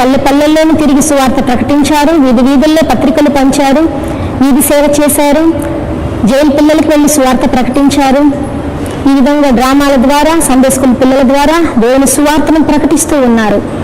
పల్లె పల్లెల్లోనూ తిరిగి సువార్త ప్రకటించారు. వీధి వీధుల్లో పత్రికలు పంచారు. వీధి సేవ చేశారు. జైలు పిల్లలకు వెళ్ళి సువార్త ప్రకటించారు. ఈ విధంగా డ్రామాల ద్వారా సందేశకుల పిల్లల ద్వారా దేవుని సువార్తను ప్రకటిస్తూ ఉన్నారు.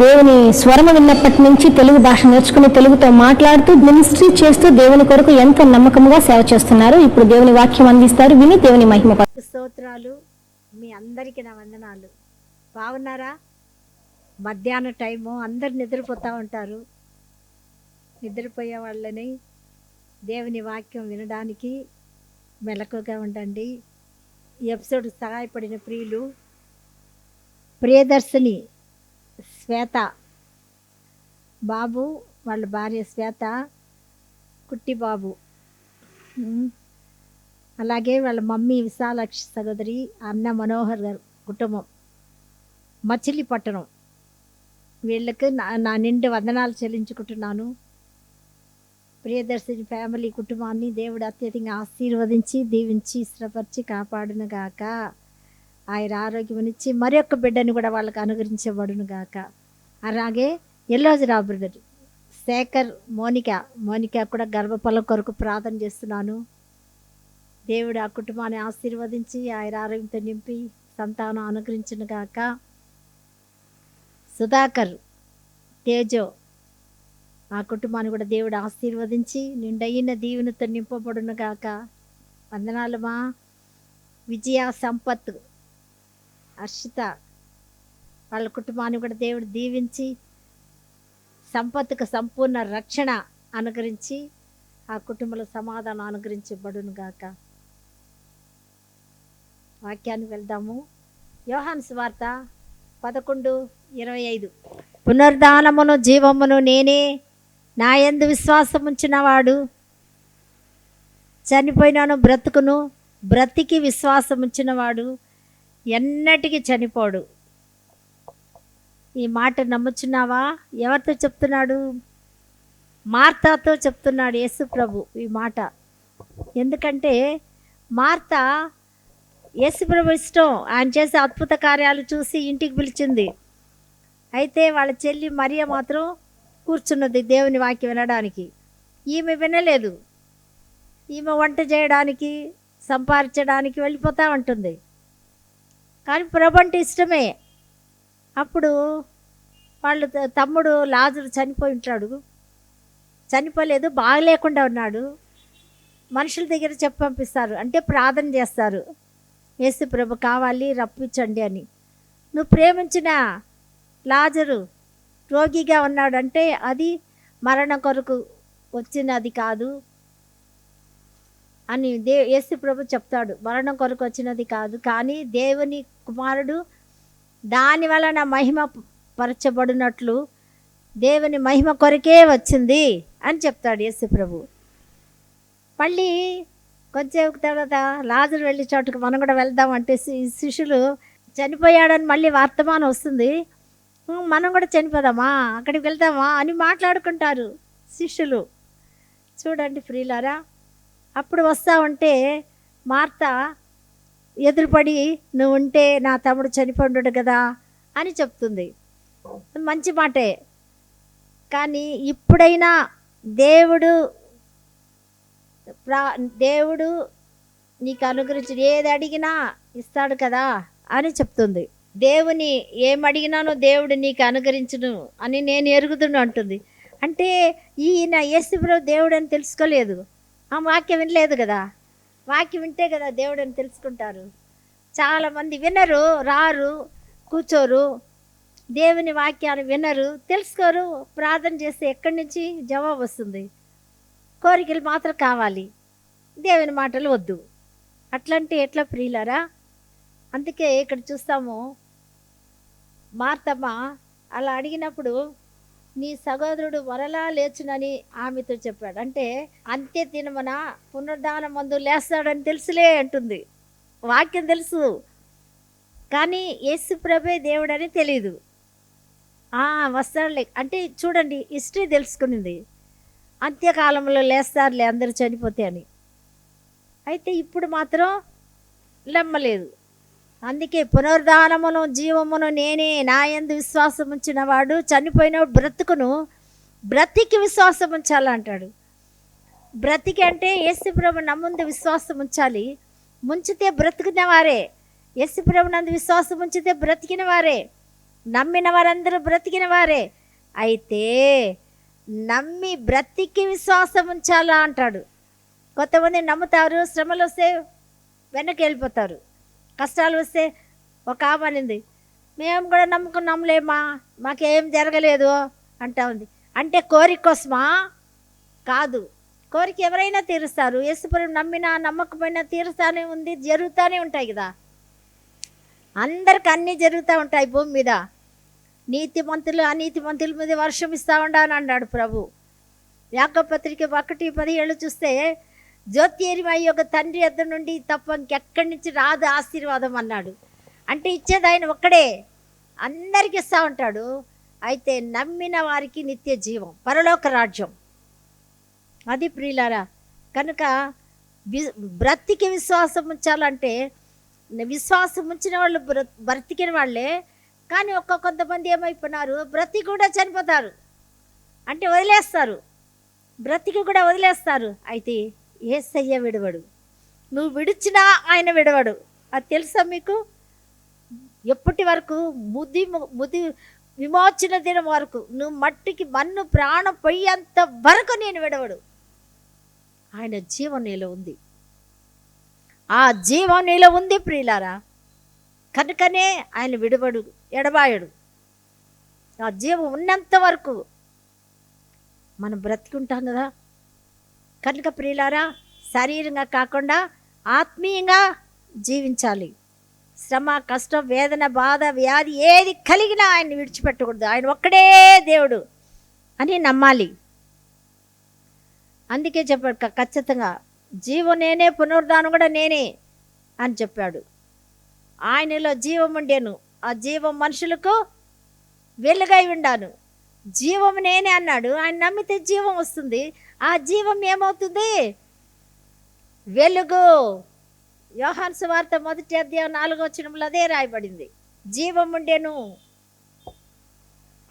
దేవుని స్వరము విన్నప్పటి నుంచి తెలుగు భాష నేర్చుకుని తెలుగుతో మాట్లాడుతూ మినిస్ట్రీ చేస్తూ దేవుని కొరకు ఎంతో నమ్మకంగా సేవ చేస్తున్నారు. ఇప్పుడు దేవుని వాక్యం అందిస్తారు. విని దేవుని మహిమ స్తోత్రాలు. మీ అందరికీ నా వందనాలు. బాగున్నారా? మధ్యాహ్న టైము అందరు నిద్రపోతూ ఉంటారు. నిద్రపోయే వాళ్ళని దేవుని వాక్యం వినడానికి మెలకుగా ఉండండి. ఈ ఎపిసోడ్ సహాయపడిన ప్రియులు ప్రియదర్శిని శ్వేత. బాబు వాళ్ళ భార్య శ్వేత కుట్టి బాబు. అలాగే వాళ్ళ మమ్మీ విశాలక్షి సహోదరి అన్న మనోహర్ గారు కుటుంబం. మచిలీపట్నం వీళ్ళకి నా నా నిండు వందనాలు చెల్లించుకుంటున్నాను. ప్రియదర్శిని ఫ్యామిలీ కుటుంబాన్ని దేవుడు అత్యధికంగా ఆశీర్వదించి దీవించి ఇష్టపరిచి కాపాడును గాక ఆయన ఆరోగ్యమునిచ్చి మరొక బిడ్డను కూడా వాళ్ళకి అనుగ్రహించబడునుగాక. గాక అలాగే Ellojarao brother Sekhar Monica Monica కూడా గర్భఫలం కొరకు ప్రార్థన చేస్తున్నాను. దేవుడు ఆ కుటుంబాన్ని ఆశీర్వదించి ఆయన ఆరోగ్యంతో నింపి సంతానం అనుగ్రహించిన గాక. సుధాకర్ తేజో ఆ కుటుంబాన్ని కూడా దేవుడు ఆశీర్వదించి నిండయిన దీవెనతో నింపబడును గాక. వందనాలమా విజయ సంపత్ హర్షిత వాళ్ళ కుటుంబాన్ని కూడా దేవుడు దీవించి సంపత్తుకు సంపూర్ణ రక్షణ అనుగ్రహించి ఆ కుటుంబంలో సమాధానం అనుగ్రహించబడును గాక. వాక్యానికి వెళ్దాము. యోహాన్ వార్త పదకొండు ఇరవై ఐదు. పునర్దానమును జీవమును నేనే నా ఎందు విశ్వాసం ఉంచినవాడు చనిపోయినాను బ్రతుకును బ్రతికి విశ్వాసం ఉంచినవాడు ఎన్నటికీ చనిపోడు. ఈ మాట నమ్ముచున్నావా? ఎవరితో చెప్తున్నాడు? మార్తాతో చెప్తున్నాడు యేసు ప్రభు ఈ మాట. ఎందుకంటే మార్త యేసు ప్రభు ఇష్టం. ఆయన చేసే అద్భుత కార్యాలు చూసి ఇంటికి పిలిచింది. అయితే వాళ్ళ చెల్లి మరియ మాత్రం కూర్చున్నది దేవుని వాక్యం వినడానికి. ఈమె వినలేదు. ఈమె వంట చేయడానికి సంపాదించడానికి వెళ్ళిపోతూ ఉంటుంది. కానీ ప్రభు అంటే ఇష్టమే. అప్పుడు వాళ్ళు తమ్ముడు లాజరు చనిపోయి ఉంటాడు. చనిపోలేదు బాగలేకుండా ఉన్నాడు. మనుషుల దగ్గర చెప్పి పంపిస్తారు. అంటే ప్రార్థన చేస్తారు. యేసు ప్రభు కావాలి రప్పించండి అని. నువ్వు ప్రేమించిన లాజరు రోగిగా ఉన్నాడంటే అది మరణం కొరకు వచ్చినది కాదు అని దే యేసు ప్రభు చెప్తాడు. మరణం కొరకు వచ్చినది కాదు. కానీ దేవుని కుమారుడు దాని వలన మహిమ పరచబడినట్లు దేవుని మహిమ కొరకే వచ్చింది అని చెప్తాడు యేసు ప్రభు. మళ్ళీ కొంచెం తర్వాత లాజరు వెళ్ళే చోటుకు మనం కూడా వెళ్దాం అంటే శిష్యులు చనిపోయాడని మళ్ళీ వర్తమానం వస్తుంది. మనం కూడా చనిపోదామా? అక్కడికి వెళ్దామా? అని మాట్లాడుకుంటారు శిష్యులు. చూడండి ఫ్రీలారా అప్పుడు వస్తా ఉంటే మార్త ఎదురుపడి నువ్వు ఉంటే నా తమ్ముడు చనిపోయాడు కదా అని చెప్తుంది. మంచి మాటే. కానీ ఇప్పుడైనా దేవుడు ప్రా దేవుడు నీకు అనుగ్రహించి ఏది అడిగినా ఇస్తాడు కదా అని చెప్తుంది. దేవుని ఏమడిగినానో అడిగినానో దేవుడు నీకు అనుగ్రహించును అని నేను ఎరుగుతును అంటుంది. అంటే ఈయన యేసుప్రభు దేవుడు అని తెలుసుకోలేదు. ఆ వాక్యం వినలేదు కదా. వాక్యం వింటే కదా దేవుడు అని తెలుసుకుంటారు చాలామంది వినరు రారు కూర్చోరు. దేవుని వాక్యాన్ని వినరు తెలుసుకోరు ప్రార్థన చేస్తే ఎక్కడి నుంచి జవాబు వస్తుంది? కోరికలు మాత్రం కావాలి. దేవుని మాటలు వద్దు. అట్లంటే ఎట్లా ప్రియులరా? అందుకే ఇక్కడ చూస్తాము మార్తమ్మ అలా అడిగినప్పుడు నీ సహోదరుడు మరలా లేచునని ఆమెతో చెప్పాడు. అంటే అంత్య తినమన పునరుద్ధానం మందు లేస్తాడని తెలుసులే అంటుంది. వాక్యం తెలుసు. కానీ యేసు ప్రభే దేవుడని తెలియదు వస్తాడులే. అంటే చూడండి హిస్టరీ తెలుసుకునింది. అంత్యకాలంలో లేస్తారులే అందరూ చనిపోతే అని. అయితే ఇప్పుడు మాత్రం నమ్మలేదు అందుకే పునరుద్ధానమును జీవమును నేనే నా యందు విశ్వాసం ఉంచిన వాడు చనిపోయిన బ్రతుకును బ్రతికి విశ్వాసం ఉంచాలంటాడు బ్రతికి అంటే యేసుప్రభు నమ్ముందు విశ్వాసం ఉంచాలి ముంచితే బ్రతికిన వారే యేసుప్రభు నందు విశ్వాసం ఉంచితే బ్రతికిన వారే నమ్మిన వారందరూ బ్రతికిన వారే అయితే నమ్మి బ్రతికి విశ్వాసం ఉంచాలా అంటాడు. కొంతమంది నమ్ముతారు శ్రమలు వస్తే వెనక్కి వెళ్ళిపోతారు కష్టాలు వస్తే ఒక ఆమెనింది మేము కూడా నమ్ముకున్నాంలేమా మాకేం జరగలేదు అంటా ఉంది. అంటే కోరిక కోసమా? కాదు. కోరిక ఎవరైనా తీరుస్తారు. యేసుపురం నమ్మినా నమ్మకపోయినా తీరుస్తానే ఉంది జరుగుతూనే ఉంటాయి కదా. అందరికి అన్నీ జరుగుతూ ఉంటాయి భూమి మీద. నీతిమంతులు అనీతిమంతుల మీద వర్షం ఇస్తా ఉండాలని అన్నాడు ప్రభు. యాకపత్రిక ఒకటి పదిహేళ్ళు చూస్తే జ్యోతిర్మయ యొక్క తండ్రి ఎద్ద నుండి తప్ప ఇంకెక్కడి నుంచి రాదు ఆశీర్వాదం అన్నాడు. అంటే ఇచ్చేది ఆయన ఒక్కడే. అందరికి ఇస్తా ఉంటాడు. అయితే నమ్మిన వారికి నిత్య జీవం పరలోక రాజ్యం. అది ప్రియులారా కనుక వి- బ్రతికి విశ్వాసం ఉంచాలంటే విశ్వాసం ఉంచిన వాళ్ళు బ్ర- బ్రతికిన వాళ్ళే. కానీ ఒక్క కొంతమంది ఏమైపోయినారు? బ్రతికి కూడా చనిపోతారు. అంటే వదిలేస్తారు. బ్రతికి కూడా వదిలేస్తారు. అయితే ఏసయ్య విడవడు. నువ్వు విడిచినా ఆయన విడవడు. అది తెలుసా మీకు? ఎప్పటి వరకు? ముది ముది విమోచన దినం వరకు. నువ్వు మట్టికి మన్ను ప్రాణం పోయేంత వరకు నేను విడవడు. ఆయన జీవం నీలో ఉంది. ఆ జీవం నీలో ఉంది ప్రియులారా. కనుకనే ఆయన విడవడు ఎడబాయడు. ఆ జీవం ఉన్నంత వరకు మనం బ్రతికుంటాం కదా. కనుక ప్రియులారా శరీరంగా కాకుండా ఆత్మీయంగా జీవించాలి. శ్రమ కష్టం వేదన బాధ వ్యాధి ఏది కలిగినా ఆయన విడిచిపెట్టకూడదు. ఆయన ఒక్కడే దేవుడు అని నమ్మాలి. అందుకే చెప్పాడు ఖచ్చితంగా జీవం నేనే పునరుద్ధానం కూడా నేనే అని చెప్పాడు. ఆయనలో జీవం ఉండేను. ఆ జీవం మనుషులకు వెలుగై ఉండాను. జీవం నేనే అన్నాడు. ఆయన నమ్మితే జీవం వస్తుంది. ఆ జీవం ఏమవుతుంది? వెలుగు. యోహాన్ సువార్త మొదటి అధ్యాయం నాలుగో వచనంలో అదే రాయబడింది. జీవం ఉండేను.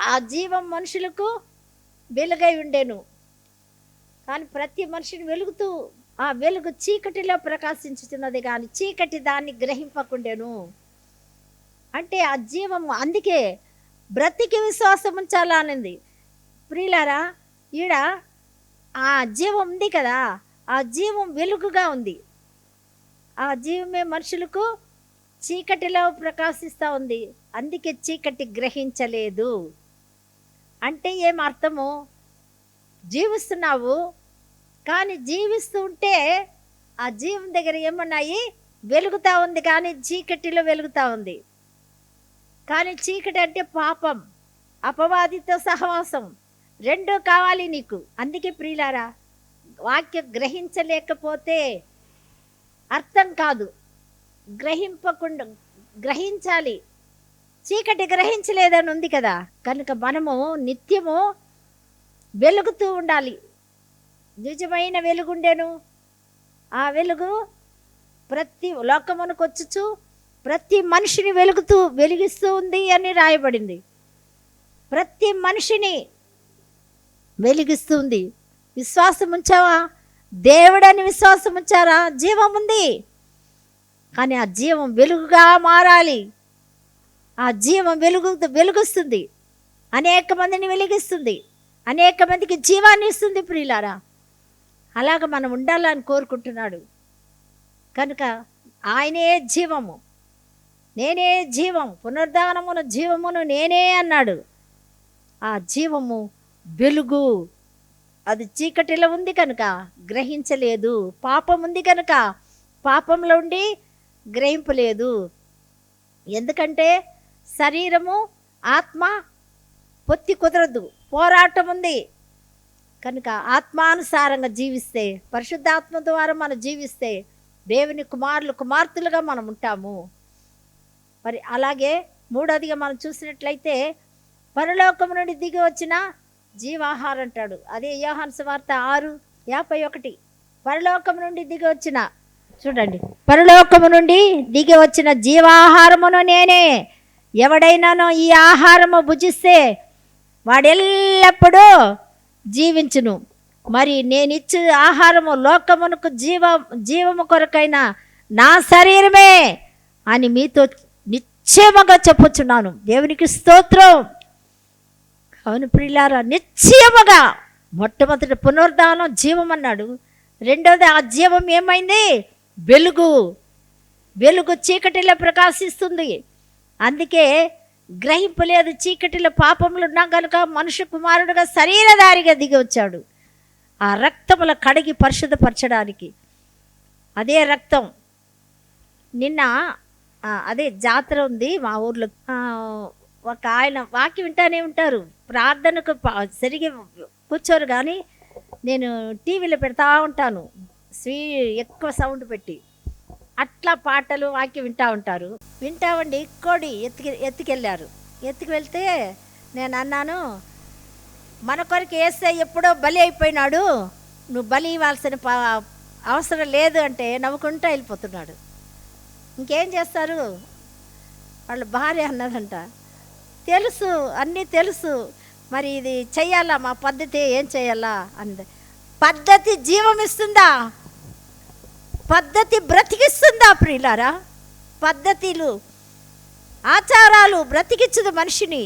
ఆ జీవం మనుషులకు వెలుగై ఉండేను. కానీ ప్రతి మనిషిని వెలుగుతూ ఆ వెలుగు చీకటిలో ప్రకాశించుతున్నది కానీ చీకటి దాన్ని గ్రహింపకుండేను. అంటే ఆ జీవము అందుకే బ్రతికి విశ్వాసం ఉంచాలనింది ప్రియులారా ఈడ ఆ జీవం ఉంది కదా ఆ జీవం వెలుగుగా ఉంది. ఆ జీవమే మనుషులకు చీకటిలో ప్రకాశిస్తూ ఉంది. అందుకే చీకటి గ్రహించలేదు. అంటే ఏం అర్థము? జీవిస్తున్నావు కానీ జీవిస్తూ ఉంటే ఆ జీవం దగ్గర ఏమన్నాయి? వెలుగుతూ ఉంది కానీ చీకటిలో వెలుగుతూ ఉంది. కానీ చీకటి అంటే పాపం అపవాదితో సహవాసం. రెండూ కావాలి నీకు. అందుకే ప్రియులారా వాక్యం గ్రహించలేకపోతే అర్థం కాదు. గ్రహింపకుండా గ్రహించాలి. చీకటి గ్రహించలేదని ఉంది కదా. కనుక మనము నిత్యము వెలుగుతూ ఉండాలి. నిజమైన వెలుగుండెను. ఆ వెలుగు ప్రతి లోకమునకు వచ్చుచు ప్రతి మనిషిని వెలుగుతూ వెలిగిస్తూ ఉంది అని రాయబడింది. ప్రతి మనిషిని వెలిగిస్తుంది. విశ్వాసం ఉంచావా దేవుడని విశ్వాసం ఉంచారా జీవం ఉంది కానీ ఆ జీవం వెలుగుగా మారాలి. ఆ జీవం వెలుగు వెలుగుస్తుంది. అనేక మందిని వెలిగిస్తుంది. అనేక మందికి జీవాన్ని ఇస్తుంది ప్రియులారా. అలాగ మనం ఉండాలని కోరుకుంటున్నాడు. కనుక ఆయనే జీవము. నేనే జీవం. పునరుద్ధానమును జీవమును నేనే అన్నాడు. ఆ జీవము వెలుగు. అది చీకటిలో ఉంది కనుక గ్రహించలేదు. పాపం ఉంది కనుక పాపంలో ఉండి గ్రహింపలేదు. ఎందుకంటే శరీరము ఆత్మ పొత్తి కుదరదు. పోరాటం ఉంది. కనుక ఆత్మానుసారంగా జీవిస్తే పరిశుద్ధాత్మ ద్వారా మనం జీవిస్తే దేవుని కుమారులు కుమార్తెలుగా మనం ఉంటాము. మరి అలాగే మూడోదిగా మనం చూసినట్లయితే పరలోకము నుండి దిగి వచ్చిన జీవాహార అంటాడు అదే యోహాన్ వార్త ఆరు యాభై ఒకటి. పరలోకము నుండి దిగి వచ్చిన చూడండి. పరలోకము నుండి దిగి వచ్చిన జీవాహారమును నేనే. ఎవడైనానో ఈ ఆహారము భుజిస్తే వాడెల్లప్పుడూ జీవించును. మరి నేనిచ్చు ఆహారము లోకమునకు జీవ జీవము కొరకైన నా శరీరమే అని మీతో నిశ్చయముగా చెప్పుచున్నాను. దేవునికి స్తోత్రం. అవును ప్రియులారా నిశ్చయముగా మొట్టమొదటి పునరుద్ధానం జీవం అన్నాడు రెండవది ఆ జీవం ఏమైంది? వెలుగు. వెలుగు చీకటిలో ప్రకాశిస్తుంది. అందుకే గ్రహింపలేదు చీకటిలో పాపములు ఉన్నా కనుక మనుష్య కుమారుడుగా శరీరధారిగా దిగి వచ్చాడు. ఆ రక్తముల కడిగి పరిశుద్ధపరచడానికి. అదే రక్తం. నిన్న అదే జాతర ఉంది మా ఊర్లో. ఒక ఆయన వాకి వింటానే ఉంటారు. ప్రార్థనకు సరిగి కూర్చోరు కానీ నేను టీవీలో పెడతా ఉంటాను. స్వీ ఎక్కువ సౌండ్ పెట్టి. అట్లా పాటలు వాకి వింటా ఉంటారు. వింటామండి కోడి ఎత్తుకి ఎత్తుకెళ్ళారు. ఎత్తుకు వెళ్తే నేను అన్నాను మన కొరకు వేస్తే ఎప్పుడో బలి అయిపోయినాడు. నువ్వు బలి ఇవ్వాల్సిన అవసరం లేదు అంటే నవ్వుకుంటూ వెళ్ళిపోతున్నాడు. ఇంకేం చేస్తారు? వాళ్ళ భార్య అన్నదంట. తెలుసు అన్నీ తెలుసు. మరి ఇది చెయ్యాలా? మా పద్ధతి ఏం చేయాలా అంది. పద్ధతి జీవం ఇస్తుందా పద్ధతి బ్రతికిస్తుందా ప్రియులారా? పద్ధతులు ఆచారాలు బ్రతికించదు మనిషిని.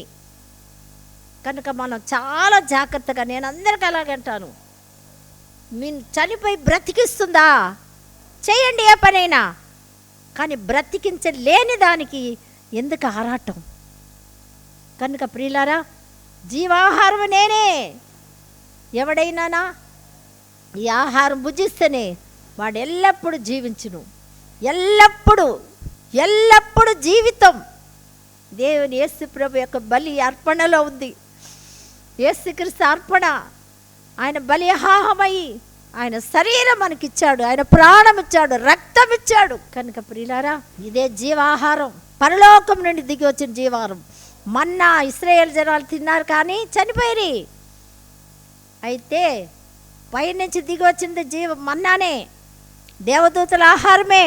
కనుక మనం చాలా జాగ్రత్తగా నేను అందరికీ అలాగంటాను మీ చనిపోయి బ్రతికిస్తుందా? చేయండి ఏ పనైనా. కానీ బ్రతికించలేని దానికి ఎందుకు ఆరాటం? కనుక ప్రియులారా జీవాహారం నేనే. ఎవడైనానా ఈ ఆహారం భుజిస్తేనే వాడు ఎల్లప్పుడూ జీవించును. ఎల్లప్పుడూ ఎల్లప్పుడూ జీవితం. దేవుని యేసు ప్రభు యొక్క బలి అర్పణలో ఉంది. యేసుక్రీస్తు అర్పణ. ఆయన బలి ఆయన శరీరం మనకిచ్చాడు. ఆయన ప్రాణం ఇచ్చాడు రక్తం ఇచ్చాడు కనుక ప్రియులారా ఇదే జీవాహారం. పరలోకం నుండి దిగి వచ్చిన జీవాహారం. మన్నా ఇస్రాయేల్ జనాలు తిన్నారు కానీ చనిపోయి అయితే పైనుంచి దిగి వచ్చింది జీవ మన్నానే దేవదూతల ఆహారమే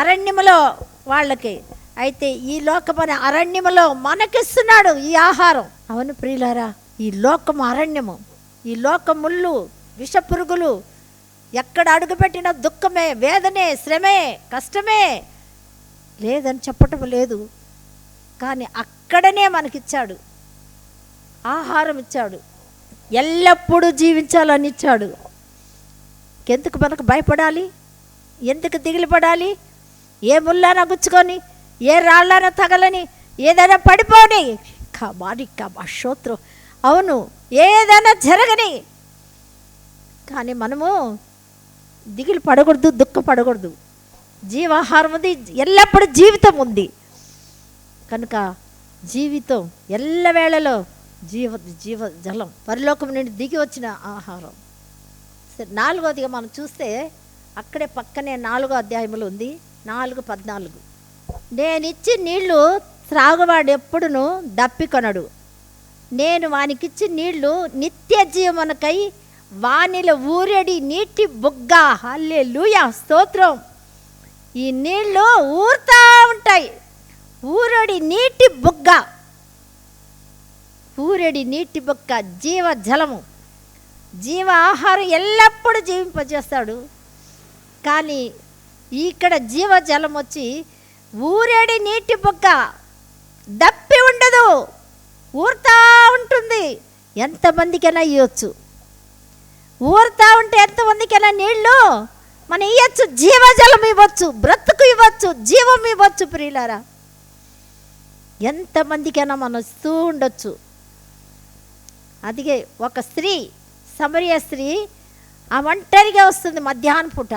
అరణ్యములో వాళ్ళకి. అయితే ఈ లోకమని అరణ్యములో మనకిస్తున్నాడు ఈ ఆహారం. అవును ప్రియులారా ఈ లోకము అరణ్యము ఈ లోకముళ్ళు విషపురుగులు ఎక్కడ అడుగుపెట్టిన దుఃఖమే వేదనే శ్రమే కష్టమే లేదని చెప్పటం లేదు. కానీ అక్కడనే మనకిచ్చాడు. ఆహారం ఇచ్చాడు ఎల్లప్పుడూ జీవించాలని ఇచ్చాడు. ఎందుకు మనకు భయపడాలి? ఎందుకు దిగులు పడాలి ఏ ముల్లాన గుచ్చుకొని ఏ రాళ్ళన తగలని ఏదైనా పడిపోని? కమాని కమా శోత్రం. అవును ఏదైనా జరగని. కానీ మనము దిగులు పడకూడదు దుఃఖపడకూడదు జీవాహారం ఉంది ఎల్లప్పుడూ జీవితం ఉంది. కనుక జీవితం ఎల్లవేళలో జీవ జీవ జలం పరిలోకం నుండి దిగి వచ్చిన ఆహారం. సరే నాలుగోదిగా మనం చూస్తే అక్కడే పక్కనే నాలుగో అధ్యాయములు ఉంది. నాలుగు పద్నాలుగు. నేనిచ్చి నీళ్ళు త్రాగువాడు ఎప్పుడును దప్పికొనడు నేను వానికిచ్చి నీళ్ళు నిత్య జీవనకై వానిల ఊరెడి నీటి బుగ్గ. హల్లే స్తోత్రం. ఈ నీళ్ళు ఊరుతా ఉంటాయి. ఊరడి నీటి బుగ్గ. ఊరడి నీటి బుగ్గ జీవ జలము. జీవ ఆహారం ఎల్లప్పుడూ జీవింపజేస్తాడు. కానీ ఇక్కడ జీవ జలం వచ్చి ఊరేడి నీటి బుగ్గ దప్పి ఉండదు. ఊరుతా ఉంటుంది. ఎంతమందికైనా ఇవ్వచ్చు ఊరుతా ఉంటే ఎంతమందికైనా నీళ్ళు మనం ఇవ్వచ్చు జీవజలం ఇవ్వచ్చు. బ్రతుకు ఇవ్వచ్చు. జీవం ఇవ్వచ్చు ప్రియులారా. ఎంతమందికైనా మనం వస్తూ ఉండొచ్చు. అదిగే ఒక స్త్రీ సమరియ స్త్రీ ఆ ఒంటరిగా వస్తుంది మధ్యాహ్నం పూట.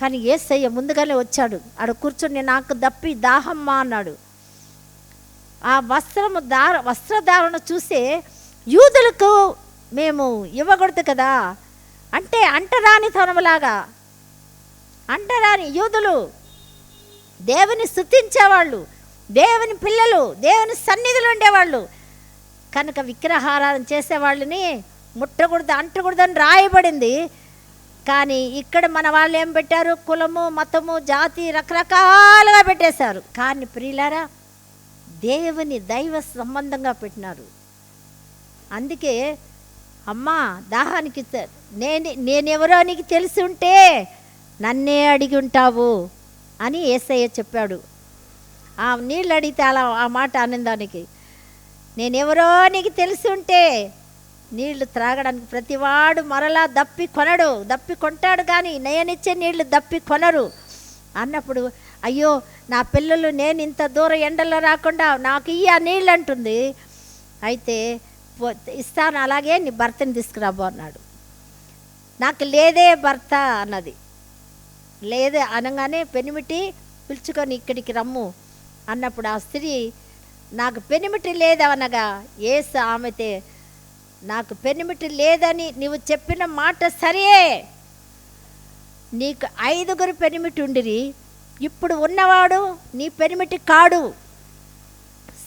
కానీ ఏసయ్య ముందుగానే వచ్చాడు. ఆడ కూర్చుని నాకు దప్పి దాహమ్మా అన్నాడు. ఆ వస్త్రము దార వస్త్రధారణ చూసే యూదులకు మేము ఇవ్వకూడదు కదా? అంటే అంటరాని తనములాగా అంటరాని యూదులు దేవుని స్థుతించేవాళ్ళు. దేవుని పిల్లలు దేవుని సన్నిధిలో ఉండేవాళ్ళు. కనుక విగ్రహారాధన చేసేవాళ్ళని ముట్టకూడదు అంటకూడదు అని రాయబడింది. కానీ ఇక్కడ మన వాళ్ళు ఏం పెట్టారు? కులము మతము జాతి రకరకాలుగా పెట్టేశారు. కానీ ప్రియులారా దేవుని దైవ సంబంధంగా పెట్టినారు. అందుకే అమ్మా దాహానికి నేను నేనెవరో నీకు తెలిసి ఉంటే నన్నే అడిగి ఉంటావు అని ఏసయ్య చెప్పాడు. ఆ నీళ్ళు అడిగితే అలా ఆ మాట ఆనందానికి నేనెవరో నీకు తెలిసి ఉంటే నీళ్ళు త్రాగడానికి ప్రతివాడు మరలా దప్పి కొనడు. దప్పి కొంటాడు కానీ నేనిచ్చే నీళ్ళు దప్పి కొనరు. అన్నప్పుడు అయ్యో నా పిల్లలు నేను ఇంత దూరం ఎండలో రాకుండా నాకు ఇయ్య నీళ్ళు అంటుంది అయితే పో- ఇస్తాను. అలాగే నీ భర్తని తీసుకురాబో అన్నాడు. నాకు లేదే భర్త అన్నది. లేదే అనగానే పెనిమిటి పిలుచుకొని ఇక్కడికి రమ్ము. అన్నప్పుడు ఆ స్త్రీ నాకు పెనిమిటి లేదనగా ఏసు ఆమెతే నాకు పెనిమిటి లేదని నీవు చెప్పిన మాట సరే నీకు ఐదుగురు పెనిమిటి ఉండిరి. ఇప్పుడు ఉన్నవాడు నీ పెనిమిటి కాడు.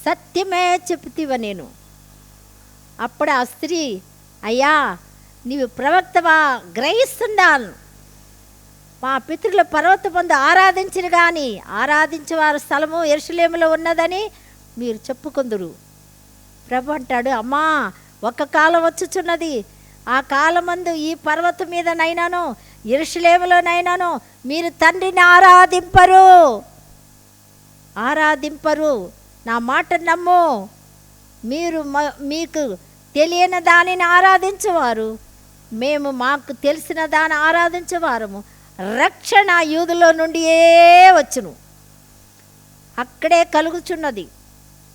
సత్యమే చెప్తివ నేను. అప్పుడు ఆ స్త్రీ అయ్యా నీవు ప్రవక్తవా? గ్రహిస్తున్నాను మా పితృల పర్వత పొందు ఆరాధించిన కానీ ఆరాధించేవారి స్థలము ఎరుసలేములో ఉన్నదని మీరు చెప్పుకుందురు. ప్రభు అంటాడు అమ్మా ఒక కాలం వచ్చుచున్నది. ఆ కాలమందు ఈ పర్వతం మీద నైనాను ఎరుసలేములోనైనాను మీరు తండ్రిని ఆరాధింపరు. ఆరాధింపరు. నా మాట నమ్ము. మీరు మ- మీకు తెలియని దానిని ఆరాధించేవారు. మేము మాకు తెలిసిన దాన్ని ఆరాధించేవారము. రక్షణ యూదులో నుండియే వచ్చును. అక్కడే కలుగుచున్నది.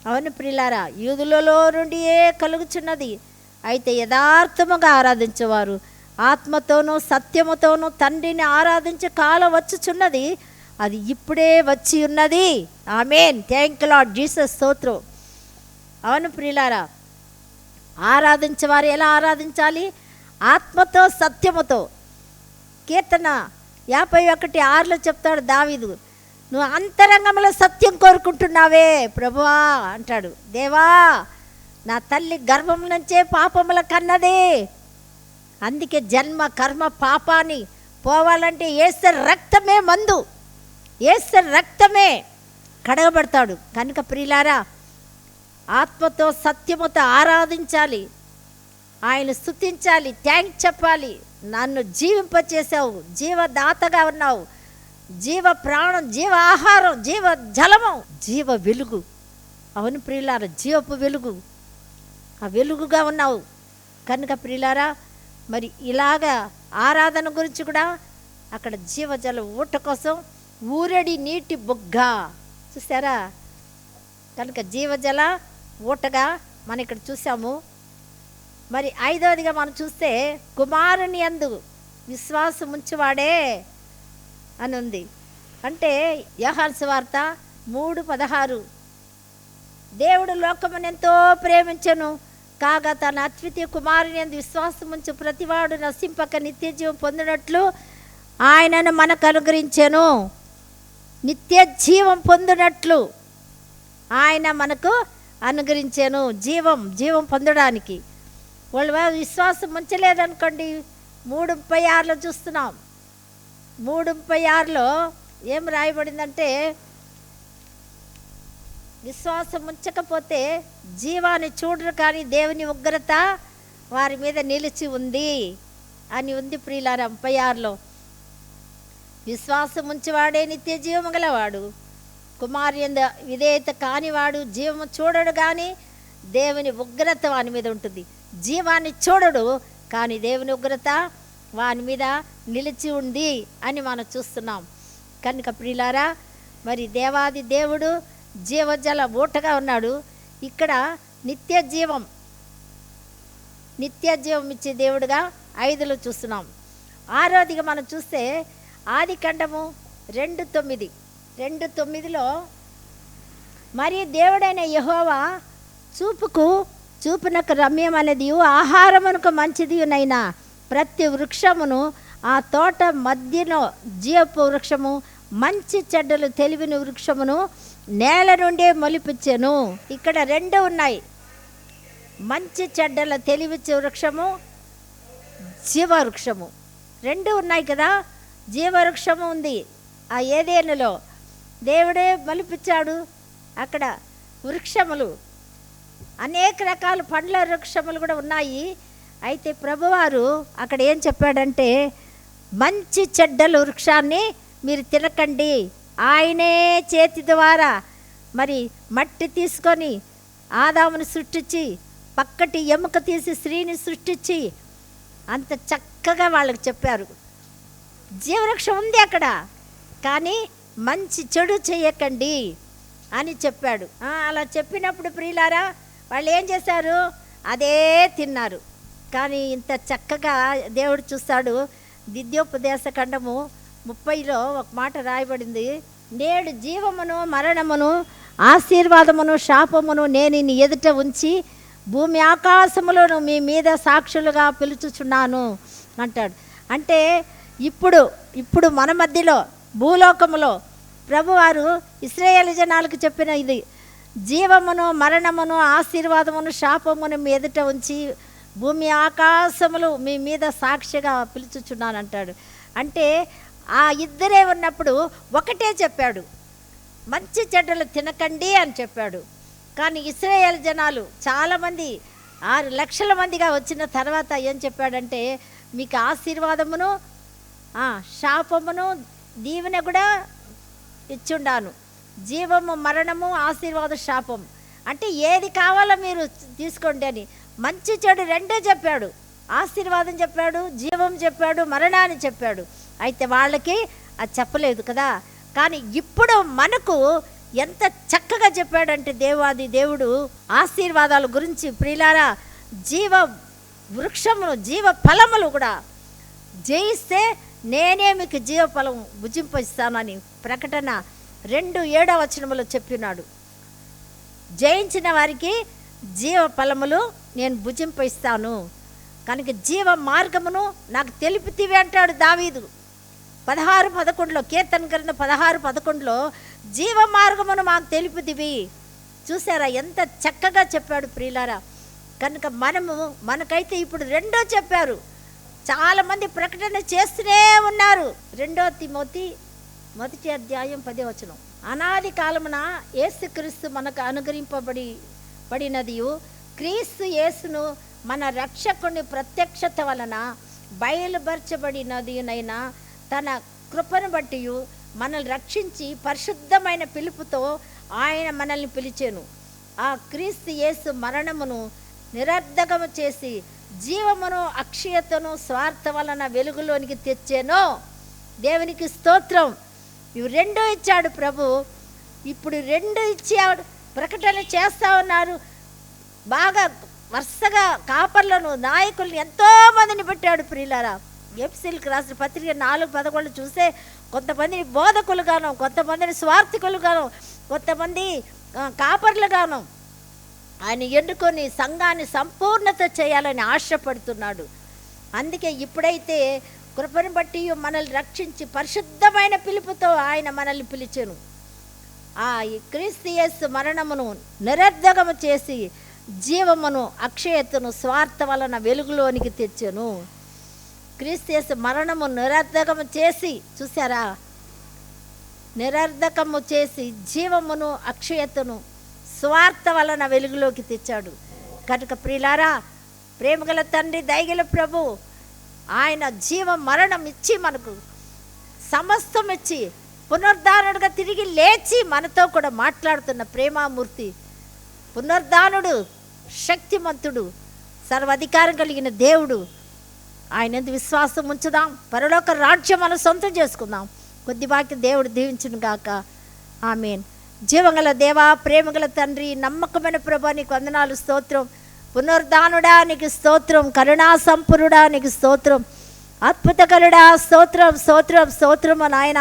అవును ప్రిలారా యూదులలో నుండియే కలుగుచున్నది. అయితే యథార్థముగా ఆరాధించేవారు ఆత్మతోనూ సత్యముతోనూ తండ్రిని ఆరాధించే కాలం వచ్చుచున్నది. అది ఇప్పుడే వచ్చి ఉన్నది. ఆమెన్. థ్యాంక్ లాడ్ జీసస్ స్తోత్రం. అవును ప్రియులారా ఆరాధించేవారు ఎలా ఆరాధించాలి? ఆత్మతో సత్యముతో. కీర్తన యాభై ఒకటి ఆరులో చెప్తాడు దావీదు. నువ్వు అంతరంగంలో సత్యం కోరుకుంటున్నావే ప్రభువా అంటాడు. దేవా నా తల్లి గర్భం నుంచే పాపముల కన్నదే. అందుకే జన్మ కర్మ పాపాన్ని పోవాలంటే ఏస్తే రక్తమే మందు. ఏస్తే రక్తమే కడగబడతాడు. కనుక ప్రియులారా ఆత్మతో సత్యముతో ఆరాధించాలి. ఆయన స్థుతించాలి థ్యాంక్ చెప్పాలి. నన్ను జీవింపచేసావు జీవదాతగా ఉన్నావు. జీవ ప్రాణం జీవ ఆహారం జీవ జలము జీవ వెలుగు. అవును ప్రియులారా జీవపు వెలుగు. ఆ వెలుగుగా ఉన్నావు. కనుక ప్రియులారా మరి ఇలాగా ఆరాధన గురించి కూడా అక్కడ జీవజల ఊట కోసం ఊరడి నీటి బొగ్గ. చూసారా కనుక జీవజల ఊటగా మనం ఇక్కడ చూసాము మరి ఐదవదిగా మనం చూస్తే కుమారుని అందు విశ్వాసం ఉంచువాడే అని ఉంది అంటే యహాన్స్ వార్త మూడు పదహారు. దేవుడు లోకమును ఎంతో ప్రేమించను కాగా తన అద్వితీయ కుమారుని అందు విశ్వాసం ఉంచు ప్రతివాడు నశింపక నిత్య జీవం పొందినట్లు ఆయనను మనకు అనుగ్రహించను. నిత్య జీవం పొందినట్లు ఆయన మనకు అనుగ్రహించాను. జీవం జీవం పొందడానికి. వాళ్ళు విశ్వాసం ఉంచలేదనుకోండి. మూడు ముప్పై ఆరులో చూస్తున్నాం. మూడు ముప్పై ఆరులో ఏం రాయబడిందంటే విశ్వాసం ఉంచకపోతే జీవాన్ని చూడరు కానీ దేవుని ఉగ్రత వారి మీద నిలిచి ఉంది అని ఉంది ప్రియులార ముప్పై ఆరులో. విశ్వాసం ఉంచివాడే నిత్య జీవము గలవాడు. కుమారి విధేయత కానివాడు జీవము చూడడు కానీ దేవుని ఉగ్రత వాని మీద ఉంటుంది. జీవాన్ని చూడడు కానీ దేవుని ఉగ్రత వాని మీద నిలిచి ఉంది అని మనం చూస్తున్నాం. కనుక ప్రియులారా మరి దేవాది దేవుడు జీవజల ఊటగా ఉన్నాడు. ఇక్కడ నిత్య జీవం నిత్య జీవం ఇచ్చే దేవుడుగా ఐదులో చూస్తున్నాం. ఆరోదిగా మనం చూస్తే ఆది ఖండము రెండు తొమ్మిది. రెండు తొమ్మిదిలో మరి దేవుడైన యహోవా చూపుకు చూపునకు రమ్యమనేది ఆహారమునకు మంచిది నైనా. ప్రతి వృక్షమును ఆ తోట మధ్యలో జీవపు వృక్షము మంచి చెడ్డలు తెలివిని వృక్షమును నేల నుండే మొలిపించెను. ఇక్కడ రెండు ఉన్నాయి. మంచి చెడ్డల తెలివిచ్చే వృక్షము జీవవృక్షము. రెండు ఉన్నాయి కదా. జీవవృక్షము ఉంది. ఆ ఏదేనులో దేవుడే మలిపించాడు. అక్కడ వృక్షములు అనేక రకాల పండ్ల వృక్షములు కూడా ఉన్నాయి. అయితే ప్రభువారు అక్కడ ఏం చెప్పాడంటే మంచి చెడ్డల వృక్షాన్ని మీరు తినకండి. ఆయనే చేతి ద్వారా మరి మట్టి తీసుకొని ఆదామును సృష్టించి పక్కటి ఎముక తీసి స్త్రీని సృష్టించి అంత చక్కగా వాళ్ళకి చెప్పారు. జీవవృక్షం ఉంది అక్కడ కానీ మంచి చెడు చేయకండి అని చెప్పాడు. అలా చెప్పినప్పుడు ప్రియులారా వాళ్ళు ఏం చేశారు? అదే తిన్నారు. కానీ ఇంత చక్కగా దేవుడు చూస్తాడు. దిద్యోపదేశ ఖండము ముప్పైలో ఒక మాట రాయబడింది. నేడు జీవమును మరణమును ఆశీర్వాదమును శాపమును నేను నీ ఎదుట ఉంచి భూమి ఆకాశములను మీ మీద సాక్షులుగా పిలుచుచున్నాను అంటాడు. అంటే ఇప్పుడు ఇప్పుడు మన మధ్యలో భూలోకములో ప్రభువారు ఇస్రాయేల్ జనాలకు చెప్పిన ఇది. జీవమును మరణమును ఆశీర్వాదమును శాపమును మీ ఎదుట ఉంచి భూమి ఆకాశములు మీ మీద సాక్షిగా పిలుచుచున్నాను అంటాడు అంటే ఆ ఇద్దరే ఉన్నప్పుడు ఒకటే చెప్పాడు. మంచి చెడ్డలు తినకండి అని చెప్పాడు. కానీ ఇస్రాయేల్ జనాలు చాలామంది ఆరు లక్షల మందిగా వచ్చిన తర్వాత ఏం చెప్పాడంటే మీకు ఆశీర్వాదమును శాపమును దీవెన కూడా ఇచ్చుండాను. జీవము మరణము ఆశీర్వాద శాపం. అంటే ఏది కావాలో మీరు తీసుకోండి అని. మంచి చెడు రెండే చెప్పాడు. ఆశీర్వాదం చెప్పాడు జీవం చెప్పాడు మరణాన్ని చెప్పాడు. అయితే వాళ్ళకి అది చెప్పలేదు కదా. కానీ ఇప్పుడు మనకు ఎంత చక్కగా చెప్పాడంటే దేవాది దేవుడు ఆశీర్వాదాల గురించి. ప్రియులారా జీవ వృక్షములు జీవ ఫలములు కూడా జయిస్తే నేనే మీకు జీవఫలం భుజింపిస్తానని ప్రకటన రెండు ఏడవ వచనములో చెప్పినాడు. జయించిన వారికి జీవ ఫలములు నేను భుజింపిస్తాను. కనుక జీవ మార్గమును నాకు తెలిపితివి అంటాడు దావీదు. పదహారు పదకొండులో కీర్తన గ్రంథ పదహారు పదకొండులో జీవ మార్గమును మాకు తెలుపుదివి చూసారా ఎంత చక్కగా చెప్పాడు ప్రియులారా. కనుక మనము మనకైతే ఇప్పుడు రెండో చెప్పారు. చాలామంది ప్రకటన చేస్తూనే ఉన్నారు. రెండో తిమోతి మొదటి అధ్యాయం పదే వచనం. అనాది కాలమున ఏసుక్రీస్తు మనకు అనుగ్రహింపబడి పడినదియు క్రీస్తు యేసును మన రక్షకుని ప్రత్యక్షత వలన బయలుపరచబడినదినైనా తన కృపను బట్టి మనల్ని రక్షించి పరిశుద్ధమైన పిలుపుతో ఆయన మనల్ని పిలిచాను. ఆ క్రీస్తు యేసు మరణమును నిరర్ధకము చేసి జీవమును అక్షయతను స్వార్థ వలన వెలుగులోనికి తెచ్చాను. దేవునికి స్తోత్రం. ఇవి రెండు ఇచ్చాడు ప్రభు. ఇప్పుడు రెండు ఇచ్చాడు ప్రకటన చేస్తా ఉన్నారు. బాగా వరుసగా కాపర్లను నాయకులను ఎంతో మందిని పెట్టాడు ప్రియులారా. ఎఫ్సిల్కి రాసిన పత్రిక నాలుగు పదకొండు చూస్తే కొంతమందిని బోధకులుగాను కొంతమందిని స్వార్థికులుగాను కొంతమంది కాపర్లుగాను ఆయన ఎన్నుకొని సంఘాన్ని సంపూర్ణత చేయాలని ఆశపడుతున్నాడు. అందుకే ఇప్పుడైతే కృపను బట్టి మనల్ని రక్షించి పరిశుద్ధమైన పిలుపుతో ఆయన మనల్ని పిలిచెను. ఆ క్రీస్తియస్ మరణమును నిరర్ధకము చేసి జీవమును అక్షయతను స్వార్థ వలన వెలుగులోనికి తెచ్చెను. క్రీస్తియస్ మరణము నిరర్ధకము చేసి చూసారా నిరర్ధకము చేసి జీవమును అక్షయతను స్వార్థ వలన వెలుగులోకి తెచ్చాడు. కనుక ప్రియులారా ప్రేమగల తండ్రి దైగల ప్రభు ఆయన జీవ మరణం ఇచ్చి మనకు సమస్తం ఇచ్చి పునరుద్ధానుడుగా తిరిగి లేచి మనతో కూడా మాట్లాడుతున్న ప్రేమామూర్తి పునర్ధానుడు శక్తిమంతుడు సర్వాధికారం కలిగిన దేవుడు. ఆయన ఎందు విశ్వాసం ఉంచుదాం పరలోక రాజ్యం మనం సొంతం చేసుకుందాం. కొద్ది బాకి దేవుడు దీవించును గాక. ఆమెన్. జీవగల దేవా ప్రేమగల తండ్రి నమ్మకమైన ప్రభా నీకు వందనాలు స్తోత్రం. పునరుద్ధానుడా నీకు స్తోత్రం కరుణా సంపురుడా నీకు స్తోత్రం అద్భుతకరుడా స్తోత్రం స్తోత్రం స్తోత్రం నాయన.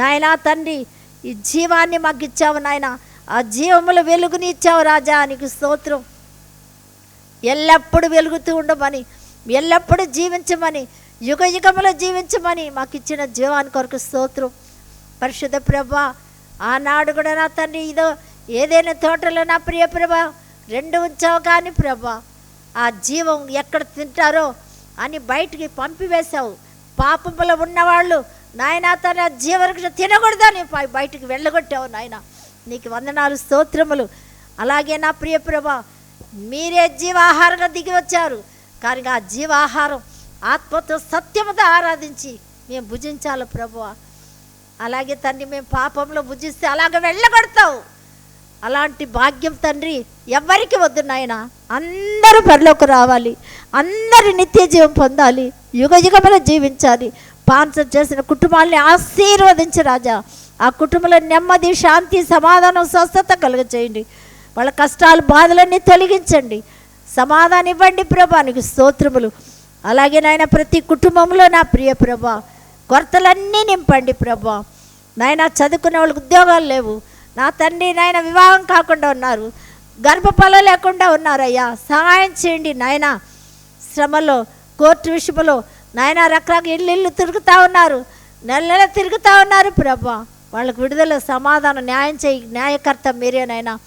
నాయనా తండ్రి ఈ జీవాన్ని మాకు ఇచ్చావు నాయన. ఆ జీవములు వెలుగుని ఇచ్చావు రాజా నీకు స్తోత్రం. ఎల్లప్పుడూ వెలుగుతూ ఉండమని ఎల్లప్పుడూ జీవించమని యుగ యుగములో జీవించమని మాకు ఇచ్చిన జీవాని కొరకు స్తోత్రం. పరిశుద్ధ ప్రభ ఆనాడు కూడా నా తండ్రి ఇదో ఏదైనా తోటలో నా ప్రియ ప్రభ రెండు ఉంచావు కానీ ప్రభ ఆ జీవం ఎక్కడ తింటారో అని బయటికి పంపివేశావు. పాపంలో ఉన్నవాళ్ళు నాయన తన జీవనకు తినకూడదని బయటికి వెళ్ళగొట్టావు నాయన. నీకు వందనాలు స్తోత్రములు. అలాగే నా ప్రియ ప్రభ మీరే జీవాహారంగా దిగి వచ్చారు. కానీ ఆ జీవాహారం ఆత్మతో సత్యముతో ఆరాధించి మేము భుజించాలి ప్రభువ అలాగే తండ్రి మేము పాపంలో భుజిస్తే అలాగ వెళ్ళగొడతావు. అలాంటి భాగ్యం తండ్రి ఎవరికి వద్దు నాయన. అందరూ పరిలోకి రావాలి. అందరి నిత్య జీవం పొందాలి. యుగ యుగములు జీవించాలి. పాన్సర్ చేసిన కుటుంబాల్ని ఆశీర్వదించి రాజా. ఆ కుటుంబంలో నెమ్మది శాంతి సమాధానం స్వస్థత కలుగచేయండి వాళ్ళ కష్టాలు బాధలన్నీ తొలగించండి. సమాధానం ఇవ్వండి ప్రభా నీకు స్తోత్రములు. అలాగే నాయన ప్రతి కుటుంబంలో నా ప్రియ ప్రభా కొరతలన్నీ నింపండి ప్రభా. నాయన చదువుకునే వాళ్ళకి ఉద్యోగాలు లేవు. నా తండ్రి నాయన వివాహం కాకుండా ఉన్నారు. గర్భఫలం లేకుండా ఉన్నారయ్యా. సహాయం చేయండి నాయన. శ్రమలో కోర్టు విషయంలో నాయన రకరకాల ఇల్లు ఇల్లు తిరుగుతూ ఉన్నారు. నెల నెల తిరుగుతూ ఉన్నారు ప్రభా. వాళ్ళకు విడుదల సమాధానం న్యాయం చేయి. న్యాయకర్త మీరే నాయన.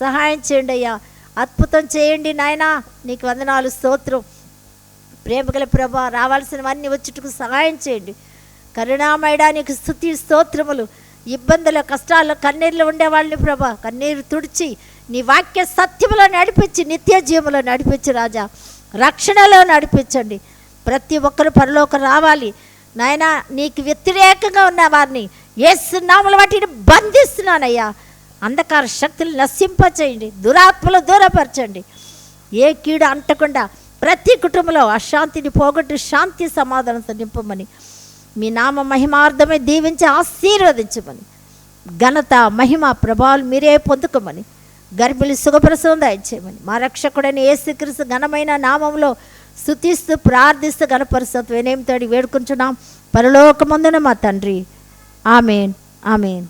సహాయం చేయండి అయ్యా. అద్భుతం చేయండి నాయనా. నీకు వందనాలు స్తోత్రం. ప్రేమగల ప్రభా రావాల్సినవన్నీ వచ్చుటకు సహాయం చేయండి. కరుణామయడా నీకు స్థుతి స్తోత్రములు. ఇబ్బందుల కష్టాల్లో కన్నీళ్ళు ఉండేవాళ్ళని ప్రభా. కన్నీరు తుడిచి నీ వాక్య సత్యములో నడిపించి నిత్య జీవంలో నడిపించి రాజా. రక్షణలో నడిపించండి. ప్రతి ఒక్కరు పరలోకి రావాలి. నాయన నీకు వ్యతిరేకంగా ఉన్న వారిని ఏసునాముల వాటిని బంధిస్తున్నానయ్యా. అంధకార శక్తులు నశింపచేయండి. దురాత్మలు దూరపరచండి. ఏ కీడు అంటకుండా ప్రతి కుటుంబంలో అశాంతిని పోగొట్టి శాంతి సమాధానం నింపమని మీ నామ మహిమార్థమే దీవించి ఆశీర్వదించమని. ఘనత మహిమ ప్రభావాలు మీరే పొందుకోమని. గర్భిణి సుఖప్రసవం దయచేయమని. మా రక్షకుడైన యేసుక్రీస్తు ఘనమైన నామంలో స్థుతిస్తూ ప్రార్థిస్తూ గణపరుస్తూ వినయంతో వేడుకుంటున్నాం. పరలోకమందున మా తండ్రి. ఆమెన్. ఆమెన్.